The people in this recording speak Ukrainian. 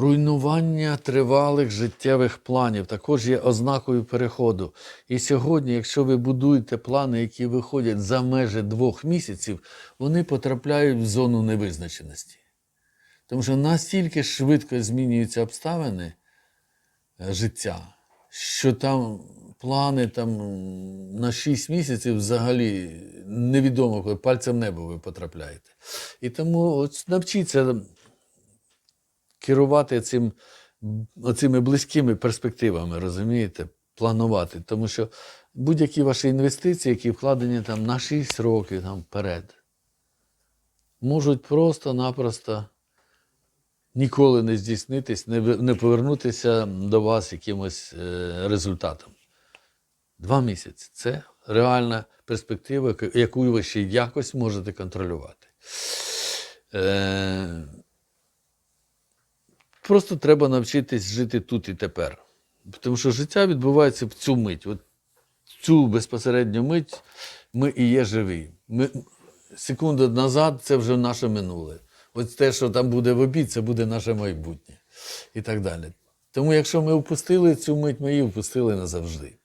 Руйнування тривалих життєвих планів також є ознакою переходу. І сьогодні, якщо ви будуєте плани, які виходять за межі двох місяців, вони потрапляють в зону невизначеності. Тому що настільки швидко змінюються обставини е, життя, що там плани там, на 6 місяців взагалі невідомо, коли пальцем в небо ви потрапляєте. І тому от навчіться керувати цим, оцими близькими перспективами, розумієте, планувати. Тому що будь-які ваші інвестиції, які вкладені там на 6 років там, вперед, можуть просто-напросто ніколи не здійснитись, не, повернутися до вас якимось е, результатом. Два місяці це реальна перспектива, яку ви ще якось можете контролювати. Е, Просто треба навчитись жити тут і тепер. Тому що життя відбувається в цю мить. От цю безпосередню мить ми і є живі. Ми, секунду назад це вже наше минуле. От те, що там буде в обід, це буде наше майбутнє. І так далі. Тому, якщо ми впустили цю мить, ми її впустили назавжди.